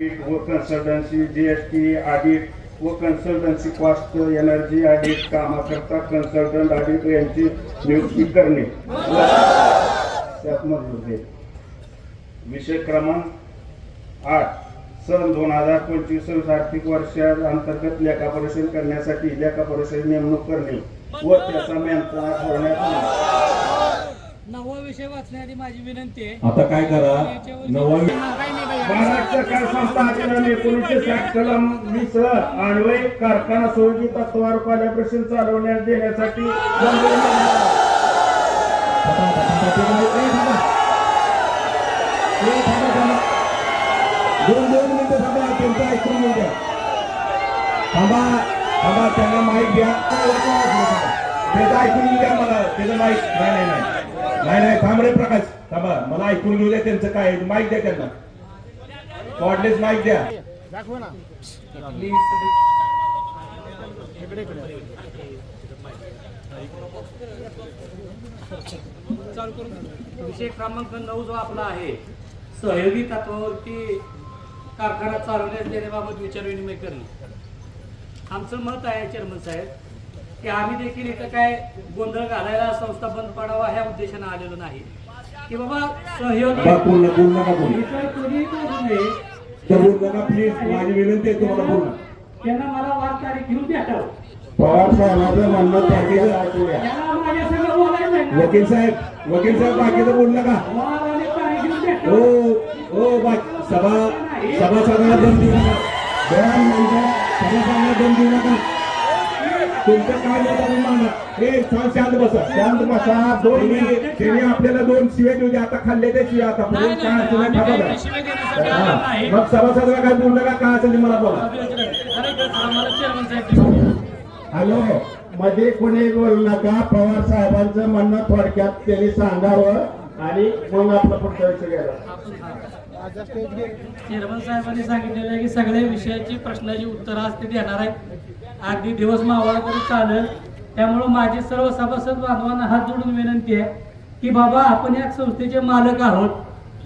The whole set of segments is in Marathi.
व कन्सल्टन्सी टी ऑडिट व कन्सल्टन्सी कॉस्ट एनर्जी ऑडिट कामाकरता कन्सल्टंट ऑडिट यांची नियुक्ती करणे. त्यात विषय क्रमांक आठ. सन दोन हजार पंचवीस आर्थिक वर्षा अंतर्गत लेखा परिषद करण्यासाठी लेखा परिषद नेमणूक करणे व त्याचा मेंता ठरवण्यात वाचण्याआधी माझी विनंती आहे आता काय करा नवा काय नाही बाई. महाराष्ट्र सरकार संस्था अधिनियम एकोणीसशे साठ कलम वीस अन्वय कारखाना सोयी तत्वावर कॉलॅबरेशन चालवण्यास देण्यासाठी. दोन दोन मिनिटं थांबा त्यांचं ऐकून घेऊ द्या थांबा थांबा त्यांना माईक द्या त्याचं ऐकून द्या मला त्याचं माईक नाही नाही नाही नाही थांब रे प्रकाश. थांबा मला ऐकून घेऊ द्या त्यांचं काय. माईक द्या त्यांना. कॉर्डलेस माईक द्या. विषय क्रमांक नऊ जो आपला आहे सहयोगी तत्वावरती कारखाना चालवण्यास देण्याबाबत विचार विनिमय करणे आमचं मत आहे चेअरमन साहेब की आम्ही देखील इथं काय गोंधळ घालायला संस्था बंद पडावा ह्या उद्देशानं आलेलो नाही. की बाबा सहयोगी कोणी त्यांना मला वाद तारीख घेऊन भेटावं पवार साहेबांचं म्हणणं बाकीचं ऐकूया त्यांना माझ्या सगळं बोलायचं नाही ना. वकील साहेब वकील साहेब बाकीचं बोल नका. वाद आणि तारीख घेऊन हो भेटावं हो बा सभा सभासदांना दम देऊ नका. दम देऊ नका. तुमचं काय हे शांत शांत बसा. शांत बसा. दोन मिनिट. त्यांनी आपल्याला दोन शिवे देऊ द्या. आता खाल्ले ते शिवे आता. पुढे काय असेल. मग सभासदाला काय बोलू नका काय असेल मला बोला. हॅलो. मध्ये कोणी बोलू नका. पवार साहेबांचं म्हणणं थोडक्यात त्यांनी सांगावं आणि मग आपला पुढचा विषय घ्यायला? चेअरमन साहेबांनी सांगितलेलं आहे की सगळ्या विषयाची प्रश्नाची उत्तरं आज ते देणार आहेत. अगदी दिवस मावळा तरी चालेल. त्यामुळं माझे सर्व सभासद बांधवांना हात जोडून विनंती आहे की बाबा आपण या संस्थेचे मालक आहोत.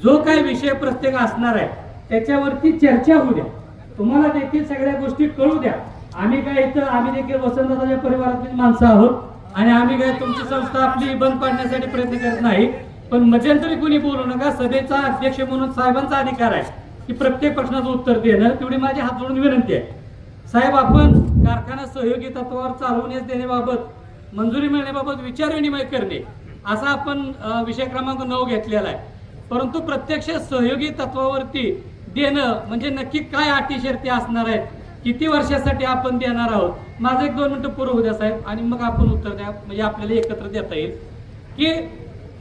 जो काही विषय प्रत्येक असणार आहे त्याच्यावरती चर्चा होऊ द्या. तुम्हाला देखील सगळ्या गोष्टी कळू द्या. आम्ही काय इथं आम्ही देखील वसंतदाच्या परिवारातील माणसं आहोत आणि आम्ही काय तुमची संस्था आपली बंद पाडण्यासाठी प्रयत्न करत नाही. पण मध्यंतरी कुणी बोलू नका. सभेचा अध्यक्ष म्हणून साहेबांचा अधिकार आहे की प्रत्येक प्रश्नाचं उत्तर देणं तेवढी माझी हात जोडून विनंती आहे. साहेब आपण कारखाना सहयोगी तत्वावर चालवण्यास देण्याबाबत मंजुरी मिळण्याबाबत विचार विनिमय करणे असा आपण विषय क्रमांक नऊ घेतलेला आहे. परंतु प्रत्यक्ष सहयोगी तत्वावरती देणं म्हणजे नक्की काय अटी शर्ती असणार आहेत किती वर्षासाठी आपण देणार आहोत? माझं एक दोन मिनटं पूर्ण होऊ द्या साहेब आणि मग आपण उत्तर द्या म्हणजे आपल्याला एकत्र देता येईल. की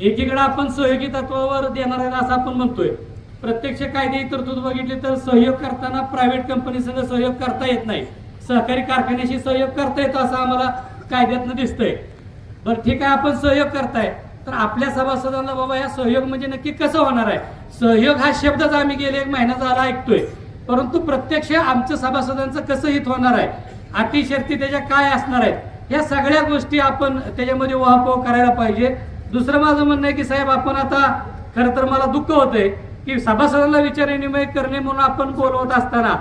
एकीकडे आपण सहयोगी तत्वावर देणार आहे असं आपण म्हणतोय. प्रत्यक्ष कायदे तरतूद बघितली तर सहयोग करताना प्रायव्हेट कंपनी सहयोग करता येत नाही. सहकारी कारखान्याशी सहयोग करता येतो असं आम्हाला कायद्यातनं दिसतंय. बरं ठीक आहे आपण सहयोग करताय. तर आपल्या सभासदांना बाबा या सहयोग म्हणजे नक्की कसं होणार आहे? सहयोग हा शब्दच आम्ही गेले एक महिना झाला ऐकतोय. परंतु प्रत्यक्ष आमचं सभासदांचं कसं हित होणार आहे? अटी शर्ती त्याच्या काय असणार आहेत? या सगळ्या गोष्टी आपण त्याच्यामध्ये वाहपोह करायला पाहिजे. दुसरं माझं म्हणणं आहे की साहेब आपण आता खरं तर मला दुःख होतंय. की सभासदांना विचारविनिमय करणे म्हणून आपण बोलवत असताना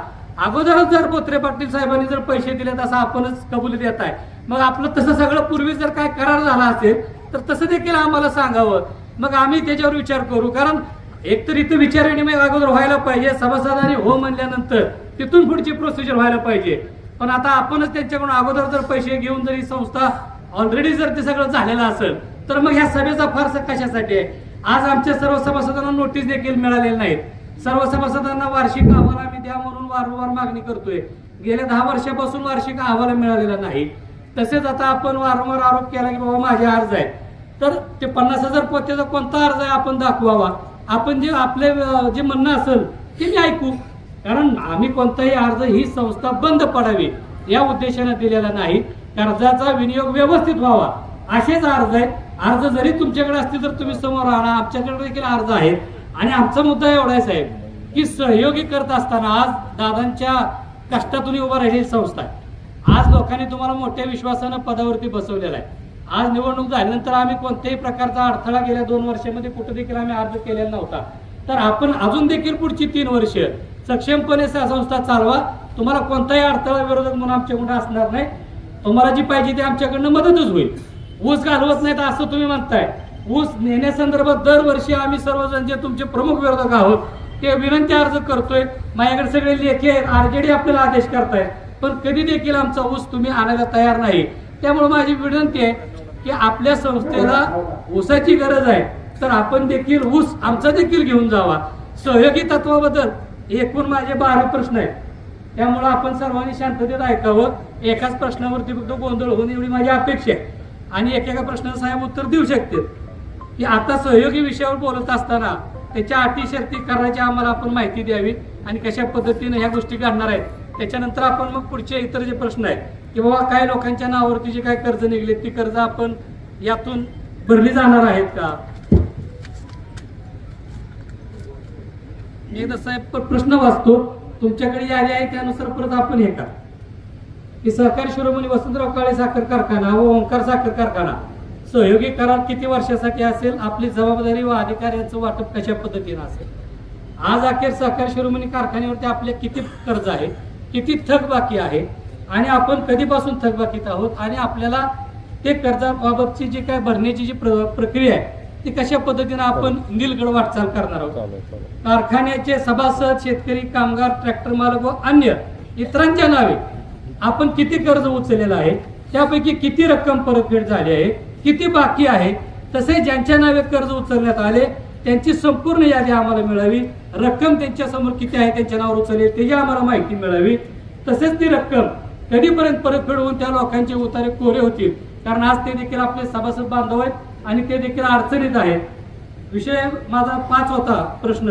अगोदरच जर बोत्रे पाटील साहेबांनी जर पैसे दिले असं आपणच कबुली देत आहे. मग आपलं तसं सगळं पूर्वी जर काय करार झाला असेल तर तसं देखील आम्हाला सांगावं. मग आम्ही त्याच्यावर विचार करू. कारण एकतर इथं विचारविनिमय अगोदर व्हायला पाहिजे सभासदांनी हो म्हणल्यानंतर तिथून पुढची प्रोसिजर व्हायला पाहिजे. पण आता आपणच त्यांच्याकडून अगोदर जर पैसे घेऊन जर ही संस्था ऑलरेडी जर ते सगळं झालेलं असेल तर मग ह्या सभेचा फारसा कशासाठी आहे? आज आमच्या सर्व सभासदांना नोटीस देखील मिळालेली नाहीत. सर्व सभासदांना वार्षिक अहवाल आम्ही द्या म्हणून वारंवार मागणी करतोय. गेल्या दहा वर्षापासून वार्षिक अहवाल मिळालेला नाही. तसेच आता आपण वारंवार आरोप केला की बाबा माझे अर्ज आहेत. तर ते पन्नास हजार पोत्याचा कोणता अर्ज आहे आपण दाखवावा. आपण जे आपले जे म्हणणं असेल ते मी ऐकू. कारण आम्ही कोणताही अर्ज ही संस्था बंद पडावी या उद्देशाने दिलेला नाही. कर्जाचा विनियोग व्यवस्थित व्हावा. असेच अर्ज आहेत. अर्ज जरी तुमच्याकडे असतील तर तुम्ही समोर आणा आमच्याकडे देखील अर्ज आहेत. आणि आमचा मुद्दा एवढा आहे साहेब की सहयोगी करत असताना आज दादांच्या कष्टातून उभा राहिलेली संस्था आहे. आज लोकांनी तुम्हाला मोठ्या विश्वासानं पदावरती बसवलेला आहे. आज निवडणूक झाल्यानंतर आम्ही कोणत्याही प्रकारचा अडथळा गेल्या दोन वर्षामध्ये कुठं देखील आम्ही अर्ज केलेला नव्हता. तर आपण अजून देखील पुढची तीन वर्ष सक्षमपणे संस्था चालवा. तुम्हाला कोणताही अडथळा विरोधक म्हणून आमच्याकडून असणार नाही. तुम्हाला जी पाहिजे ती आमच्याकडनं मदतच होईल. ऊस घालवत नाहीत असं तुम्ही म्हणताय. ऊस नेण्यासंदर्भात दरवर्षी आम्ही सर्वजण जे तुमचे प्रमुख विरोधक आहोत ते विनंती अर्ज करतोय. माझ्याकडे सगळे लेखी आहेत आरजेडी आपल्याला आदेश करतायत. पण कधी देखील आमचा ऊस तुम्ही आणायला तयार नाही. त्यामुळे माझी विनंती आहे की आपल्या संस्थेला ऊसाची गरज आहे. तर आपण देखील ऊस आमचा देखील घेऊन जावा. सहयोगी तत्वाबद्दल एकूण माझे बारा प्रश्न आहेत. त्यामुळे आपण सर्वांनी शांततेत ऐकावं. एकाच प्रश्नावरती फक्त गोंधळ होऊन एवढी माझी अपेक्षा आहे. आणि एकेका प्रश्नाचं साहेब उत्तर देऊ शकतील. की आता सहयोगी विषयावर बोलत असताना त्याच्या अटी शर्ती करायची आम्हाला आपण माहिती द्यावी आणि कशा पद्धतीने ह्या गोष्टी घडणार आहेत. त्याच्यानंतर आपण मग पुढचे इतर जे प्रश्न आहेत की बाबा काय लोकांच्या नावावरती जे काय कर्ज निघले ती कर्ज आपण यातून भरली जाणार आहेत का? एकदा साहेब प्रश्न वाचतो. तुमच्याकडे यादी आहे त्यानुसार परत आपण हे करा. की सहकारी शिरोमणी वसंतराव काळे साखर कारखाना व ओंकार साखर कारखाना सहयोगी करार किती वर्षासाठी असेल आपली जबाबदारी व अधिकाऱ्यांचं वाटप कशा पद्धतीनं असेल? आज अखेर सहकारी शिरोमणी कारखान्यावरती आपल्या किती कर्ज आहे किती थक बाकी आहे आणि आपण कधीपासून थकबाकीत आहोत आणि आपल्याला ते कर्जाबाबतची जी काय भरण्याची जी प्र- प्रक्रिया आहे ती कशा पद्धतीनं आपण नीलगड वाटचाल करणार आहोत? कारखान्याचे सभासद शेतकरी कामगार ट्रॅक्टर मालक व अन्य इतरांच्या नावे आपण किती कर्ज उचललेलं आहे त्यापैकी किती रक्कम परतफेड झाली आहे किती बाकी आहे तसे ज्यांच्या नावे कर्ज उचलण्यात आले त्यांची संपूर्ण यादी आम्हाला मिळावी. रक्कम त्यांच्यासमोर किती आहे त्यांच्या नावावर उचलली त्याची आम्हाला माहिती मिळावी. तसेच ती रक्कम कधीपर्यंत परतफेड होऊन त्या लोकांचे उतारे कोरे होतील कारण आज ते देखील आपले सभासद बांधव आहेत आणि ते देखील अडचणीत आहेत. विषय माझा पाच होता प्रश्न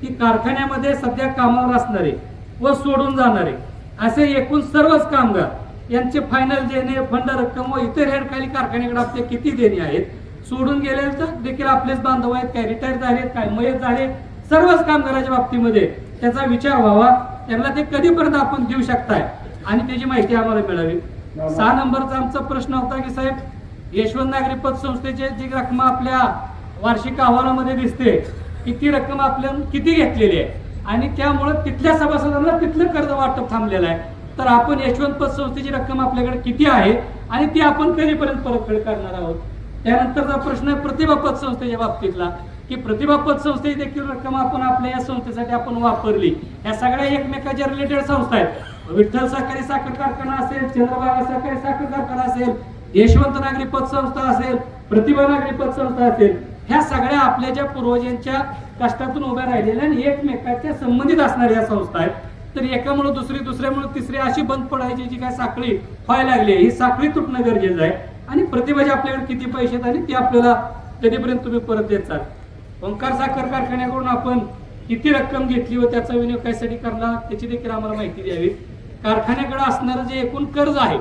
की कारखान्यामध्ये सध्या कामावर असणारे व सोडून जाणारे असे एकूण सर्वच कामगार यांचे फायनल देणे फंड रक्कम व इतर हेडखाली कारखान्याकडे आपले किती देणे आहेत सोडून गेले तर देखील आपलेच बांधव आहेत काय रिटायर झाले काय मयत झाले सर्वच कामगाराच्या बाबतीमध्ये त्याचा विचार व्हावा. त्यांना ते कधीपर्यंत आपण देऊ शकताय? आणि त्याची माहिती आम्हाला मिळावी. सहा नंबरचा आमचा प्रश्न होता की साहेब यशवंत नागरी पतसंस्थेचे जी रक्कम आपल्या वार्षिक अहवालामध्ये दिसते की ती रक्कम आपल्या किती घेतलेली आहे? आणि त्यामुळं तिथल्या सभासदांना तिथलं कर्ज वाटप थांबलेलं आहे. तर आपण यशवंत पतसंस्थेची रक्कम आपल्याकडे किती आहे आणि ती आपण कधीपर्यंत परतफेड करणार आहोत? त्यानंतरचा प्रश्न आहे प्रतिभा पतसंस्थेच्या बाबतीतला की प्रतिभा पतसंस्थेची देखील रक्कम आपण आपल्या या संस्थेसाठी आपण वापरली. या सगळ्या एकमेकाच्या रिलेटेड संस्था आहेत. विठ्ठल सहकारी साखर कारखाना असेल चंद्रभागा सहकारी साखर कारखाना असेल यशवंत नागरी पतसंस्था असेल प्रतिभा नागरी पतसंस्था असेल ह्या सगळ्या आपल्या ज्या पूर्वजांच्या कष्टातून उभ्या राहिलेल्या आणि एकमेकाच्या संबंधित असणाऱ्या संस्था आहेत. तर एकामुळे दुसरी दुसऱ्यामुळे तिसरी अशी बंद पडायची जी काय साखळी व्हायला लागली आहे, ही साखळी तुटणं गरजेचं आहे. आणि प्रतिभाचे आपल्याकडे किती पैसे आहेत आणि ते आपल्याला कधीपर्यंत तुम्ही परत देत ओंकार साखर कारखान्याकडून आपण किती रक्कम घेतली व त्याचा विनियोग कशासाठी करणार त्याची देखील आम्हाला माहिती द्यावी. कारखान्याकडे असणारं जे एकूण कर्ज आहे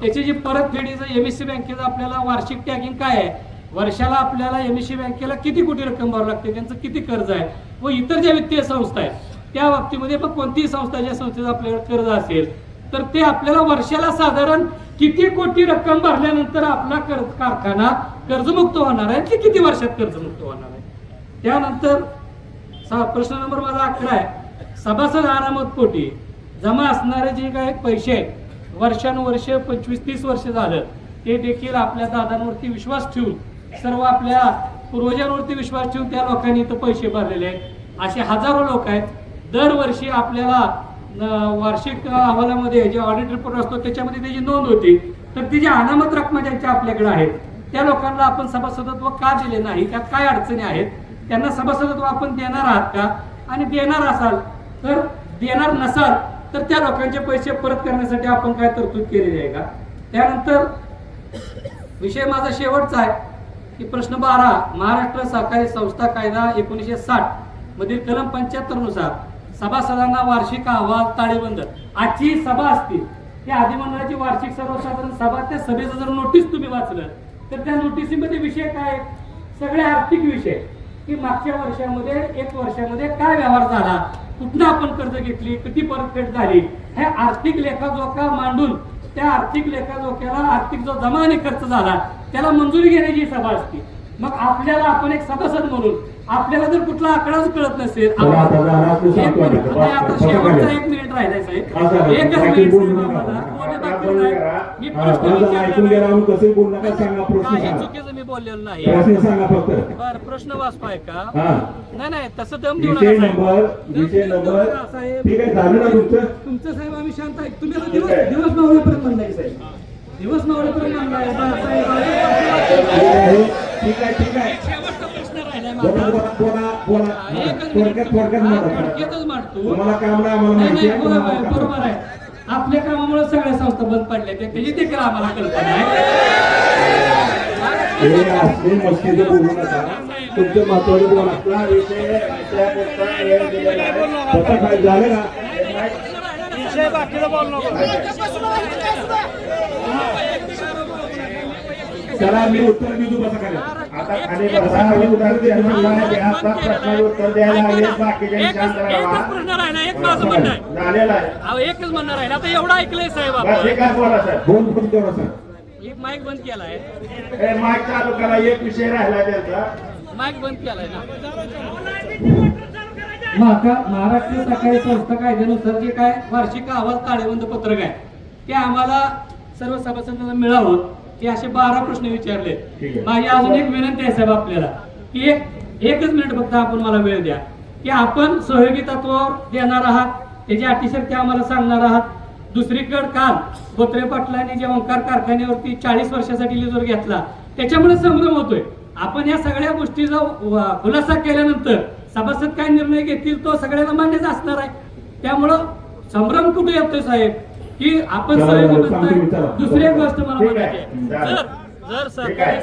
त्याची जी परतफेडीचं एमएससी बँकेचं आपल्याला वार्षिक टॅगिंग काय आहे वर्षाला आपल्याला एमएससी बँकेला किती कोटी रक्कम भरावी लागते? त्यांचं किती कर्ज आहे? व इतर ज्या वित्तीय संस्था आहेत त्या बाबतीमध्ये मग कोणतीही संस्था ज्या संस्थेचं आपल्याकडे कर्ज असेल तर ते आपल्याला वर्षाला साधारण किती कोटी रक्कम भरल्यानंतर आपला कर्ज कारखाना कर्जमुक्त होणार आहे? ते किती वर्षात कर्जमुक्त होणार आहे? त्यानंतर प्रश्न नंबर माझा अकरा आहे. सभासद अनामत पोटी जमा असणारे जे काही पैसे आहेत वर्षानुवर्ष पंचवीस तीस वर्ष झालं ते देखील आपल्या दादांवरती विश्वास ठेवून सर्व आपल्या पूर्वजांवरती विश्वास ठेवून त्या लोकांनी इथं पैसे भरलेले आहेत. असे हजारो लोक आहेत. दरवर्षी आपल्याला वार्षिक अहवालामध्ये जे ऑडिट रिपोर्ट असतो त्याच्यामध्ये त्याची नोंद होती. तर ती जी अनामत रकमा ज्यांच्या आपल्याकडे आहेत त्या लोकांना आपण सभासदत्व का दिले नाही? त्यात काय अडचणी आहेत? त्यांना सभासदत्व आपण देणार आहात का? आणि देणार असाल तर देणार नसाल तर त्या लोकांचे पैसे परत करण्यासाठी आपण काय तरतूद केलेली आहे का? त्यानंतर विषय माझा शेवटचा आहे. की प्रश्न बारा महाराष्ट्र सहकारी संस्था कायदा एकोणीसशे साठ मधील कलम पंच्याहत्तरनुसार सभासदांना वार्षिक अहवाल ताळेबंद. आजची सभा असतील त्या अधिमंडळाची वार्षिक सर्वसाधारण सभा त्या सभेचं जर नोटीस तुम्ही वाचलं तर त्या नोटीसीमध्ये विषय काय? सगळे आर्थिक विषय. की मागच्या वर्षामध्ये एक वर्षामध्ये काय व्यवहार झाला? कुठनं आपण कर्ज घेतली? किती परतफेड झाली? हे आर्थिक लेखाजोखा मांडून त्या आर्थिक लेखाजोख्याला आर्थिक जो जमा आणि खर्च झाला त्याला मंजुरी घेण्याची सभा असते. मग आपल्याला आपण एक सभासद म्हणून आपल्याला जर कुठला आकडाच कळत नसेल आता शेवटचा. एक मिनिट राहिलाय साहेब. एकच मिनिट. मी प्रश्न मी बोललेलो नाही. बर वाचपाय का नाही नाही तसं दम देऊ नका साहेब. तुमचं? साहेब आम्ही शांत आहे. तुम्ही दिवस. दिवस मावळेपर्यंत म्हणलाय साहेब. दिवस मावळेपर्यंत म्हणलाय साहेब ठीक आहे ठीक आहे ठीक आहे शेवटचा प्रश्न राहिलाय बोला माझा बोला बोला बोला हा, एकच थोडक्यात थोडक्यात हा, म्हणा थोडक्यातच मांडतो तुम्हाला काम नाही आम्हाला नाही माहिती नाही आहे बरोबर तुम्हाला आहे, काम बरोबर आहे आपल्या कामामुळे सगळ्या संस्था बंद पडल्या त्या त्याची देखील आम्हाला कल्पना हे आहे असले मस्तीचं बोलू नका तुमचं महत्वाचं बोला आपला विषय विषयापुरता वेळ दिलेला आहे तसं काय झालं का चला मी उत्तर देऊ बसा. खाली आता खाली बसा उत्तर उत्तर द्यायला बाकीचे शांत राहा. आहे. झालेला आहे. एकच म्हणणं राहिलं. आता एवढं ऐकलंय साहेब आहे बोला सर. दोन सर? एक माईक बंद केलाय. हे माईक चालू करा. एक विषय राहिला त्यांचा. माईक बंद केलाय ना. महाराष्ट्र सहकारी संस्था कायद्यानुसार जे काय वार्षिक अहवाल ताळेबंद पत्रक आहे ते आम्हाला सर्व सभासदांना मिळावं. ते असे बारा प्रश्न विचारले. माझी अजून एक विनंती आहे साहेब आपल्याला की एक एकच मिनिट फक्त आपण मला वेळ द्या. की आपण सहयोगी तत्वावर देणार आहात त्याची अटीशर्ती आम्हाला सांगणार आहात. दुसरीकडे काल बोत्रे पाटलांनी जे ओंकार कारखान्यावरती चाळीस वर्षासाठी लिजोर घेतला त्याच्यामुळे संभ्रम होतोय. आपण या सगळ्या गोष्टीचा खुलासा केल्यानंतर सभासद काय निर्णय घेतील तो सगळ्यांना मान्यच असणार आहे. त्यामुळं संभ्रम कुठे येतोय साहेब? की आपण. दुसरी एक गोष्ट मला म्हणायची. जर. सरकारी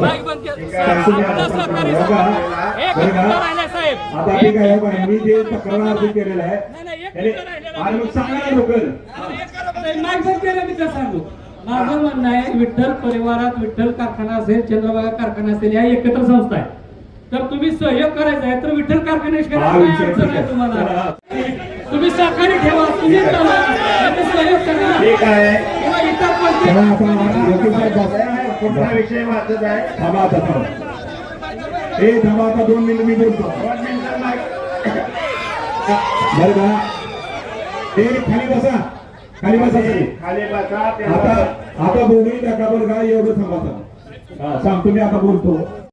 माईक बंद. आमचं एक मिनिट साहेब. आता ठीक आहे. बघा, मी जे तक्रार अर्ज केलेला आहे नाही, नाही, एक त्याने- मिनिट राहिलेला आणि मग सांगा ना लोकल नाही, माईक बंद केलं मी काय सांगू. माझं म्हणणं आहे. विठ्ठल परिवारात विठ्ठल कारखाना असेल चंद्रभागा कारखाना असेल या एकत्र संस्था आहे तर तुम्ही सहयोग करायचा आहे तर विठ्ठल कारखान्याशी करा काय विषय अडचण ठीक आहे. आहे. तुम्हाला. तुम्ही सहकारी ठेवा. तुम्ही ठीक आहे. विषय वाचत आहे? थांबा आता थांबा. हे थांबा आता दोन मिनिट मी बोलतो. दोन मिनिटं माईक बरं का हे खाली बसा. खाली बसा खाली. बसा आता आता बोलू नका बरं का एवढं थांबा. हा, सांगतो मी आता बोलतो.